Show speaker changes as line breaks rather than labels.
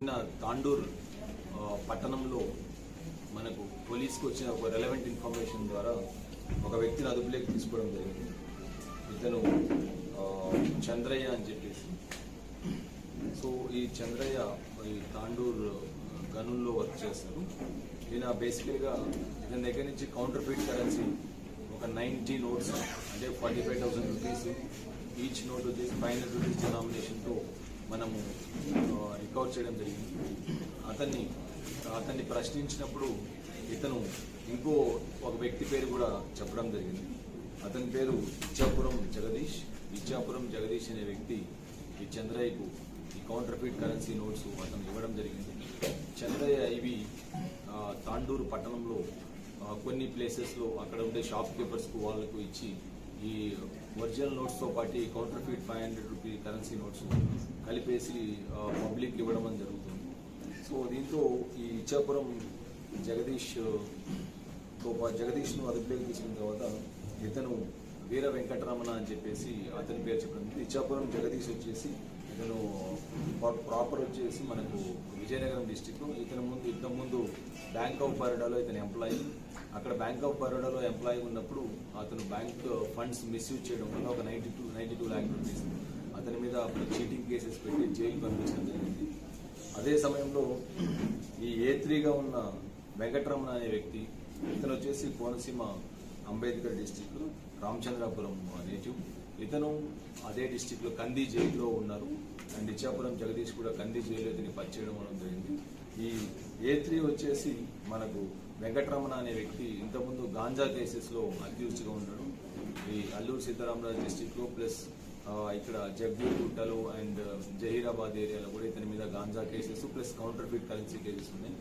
నిన్న తాండూర్ పట్టణంలో మనకు పోలీస్కి వచ్చిన ఒక రెలవెంట్ ఇన్ఫర్మేషన్ ద్వారా ఒక వ్యక్తిని అదుపులోకి తీసుకోవడం జరిగింది. ఇతను చంద్రయ్య అని చెప్పేసి. సో ఈ చంద్రయ్య ఈ తాండూర్ గనుల్లో వర్క్ చేస్తారు ఈయన బేసికల్గా ఇతని దగ్గర నుంచి కౌంటర్ ఫీట్ కరెన్సీ ఒక నైంటీ నోట్స్ అంటే forty five thousand rupees each note వచ్చేసి ఫైవ్ హండ్రెడ్ రూపీస్ డినామినేషన్తో మనము రికవర్ చేయడం జరిగింది. అతన్ని అతన్ని ప్రశ్నించినప్పుడు ఇతను ఇంకో ఒక వ్యక్తి పేరు కూడా చెప్పడం జరిగింది. అతని పేరు ఇచ్చాపురం జగదీష్. ఇచ్చాపురం జగదీష్ అనే వ్యక్తి ఈ చంద్రయ్యకు ఈ కౌంటర్ఫీట్ కరెన్సీ నోట్స్ అతను ఇవ్వడం జరిగింది. చంద్రయ్య ఇవి తాండూరు పట్టణంలో కొన్ని ప్లేసెస్లో అక్కడ ఉండే షాప్ కీపర్స్కు వాళ్ళకు ఇచ్చి ఈ ఒరిజినల్ నోట్స్తో పాటు ఈ counterfeit five hundred rupee currency notes కలిపేసి పబ్లిక్ ఇవ్వడం అని జరుగుతుంది. సో దీంతో ఈ ఇచ్చాపురం జగదీష్తో జగదీష్ను అదుపులోకి తీసుకున్న తర్వాత ఇతను వీర వెంకటరమణ అని చెప్పేసి అతని పేరు చెప్పడం ఇచ్చాపురం జగదీష్ వచ్చేసి ఇతను ప్రాపర్ వచ్చేసి మనకు విజయనగరం డిస్టిక్ ఇతను ముందు ఇంత ముందు బ్యాంక్ ఆఫ్ బరోడాలో ఇతను ఎంప్లాయీ అక్కడ బ్యాంక్ ఆఫ్ బరోడాలో ఎంప్లాయీ ఉన్నప్పుడు అతను బ్యాంక్ ఫండ్స్ మిస్యూజ్ చేయడం వల్ల ఒక ninety two ninety two lakh rupees అతని మీద అప్పుడు చీటింగ్ కేసెస్ పెట్టి జైలు పంపించడం జరిగింది. అదే సమయంలో ఈ ఏ త్రీగా ఉన్న వెంకటరమణ అనే వ్యక్తి ఇతను వచ్చేసి కోనసీమ అంబేద్కర్ డిస్టిక్ రామచంద్రాపురం నేటివ్ ఇతను అదే డిస్టిక్లో కంది జైల్లో ఉన్నారు. అండ్ ఇచ్చాపురం జగదీష్ కూడా కంది జైల్లో ఇతని పనిచేయడం అనేది జరిగింది. ఈ ఏ త్రీ వచ్చేసి మనకు వెంకటరమణ అనే వ్యక్తి ఇంతకుముందు గాంజా కేసెస్లో లో అక్యూజ్డ్ ఉన్నాడు. ఈ అల్లూరు సీతారామరాజు డిస్టిక్లో ప్లస్ ఇక్కడ జగ్గూర్గుట్టలో అండ్ జహీరాబాద్ ఏరియాలో కూడా ఇతని మీద ganja cases plus counterfeit currency cases ఉన్నాయి.